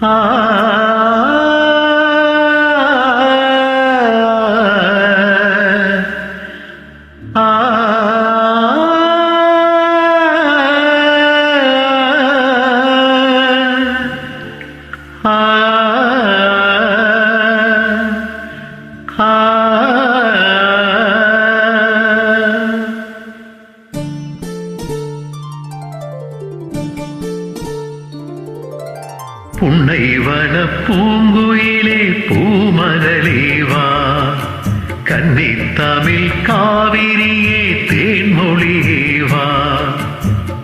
啊。உன்னை வன பூங்குயிலே பூமகளேவா கன்னி தமிழ் காவிரியே தேன்மொழியேவா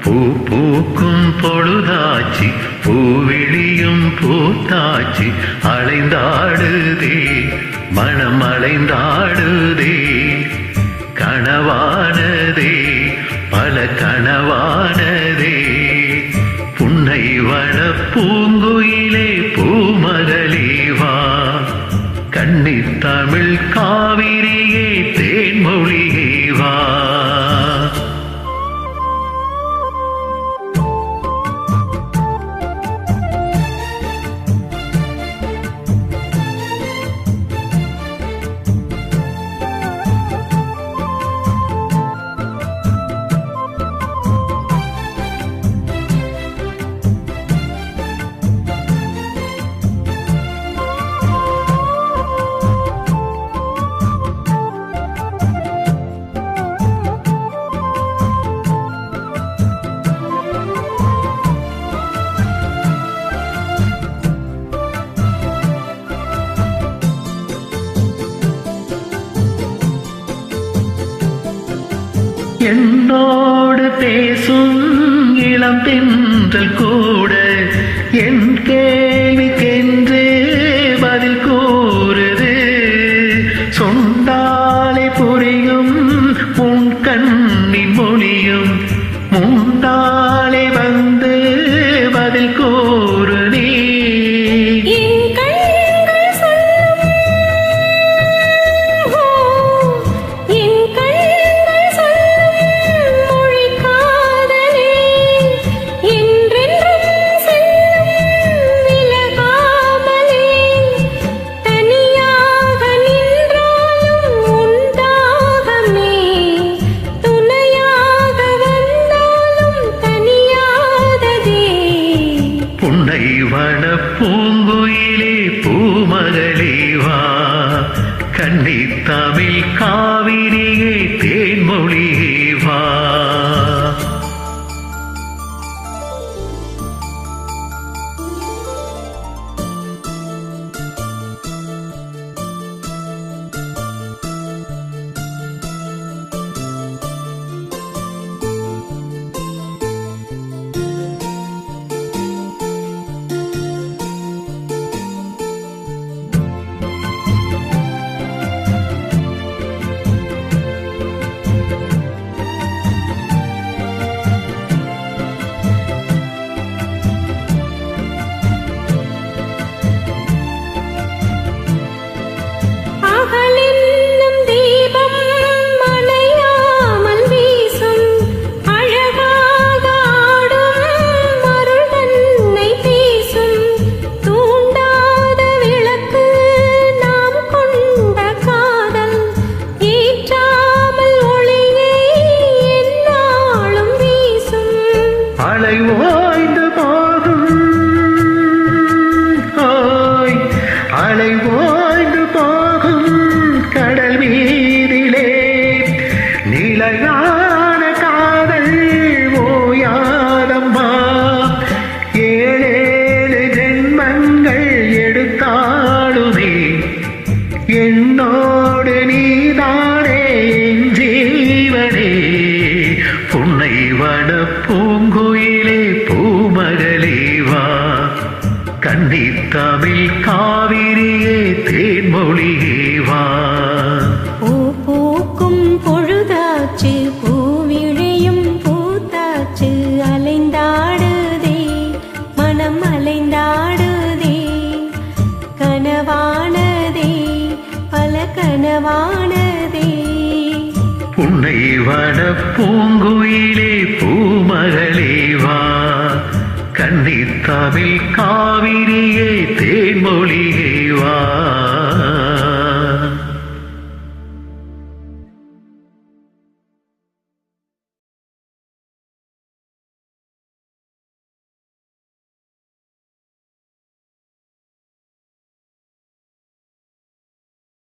பூ பூக்கும் பொழுதாச்சி பூவிழியும் பூத்தாச்சி அலைந்தாடுதே மனம் அலைந்தாடுதே கனவானதே பல கனவானதே. புன்னை வள கண்ணீர் தமிழ் காவிரியே தேன்மொழியே வா. என்னோடு பேசும் இளம் தென்றல் கூட பூங்குயிலே பூமகளேவா கண்ணி தமிழ் கா ஓய்ந்து போகும். ஓய் அலை வாய்ந்த பாகம் கடல் மீதிலே. நிலையா கன்னி தமிழ் காவிரியே தேன்மொழியேவா பூ பூக்கும் பொழுதாச்சு பூவிழையும் பூத்தாச்சு அலைந்தாடுதே மனம் அலைந்தாடுதே. கனவானதே பல கனவானதே. புன்னை வன பூங்குயிலே பூமகளேவா கன்னித்தாவில் காவிரியே தேன்மொழியே வா.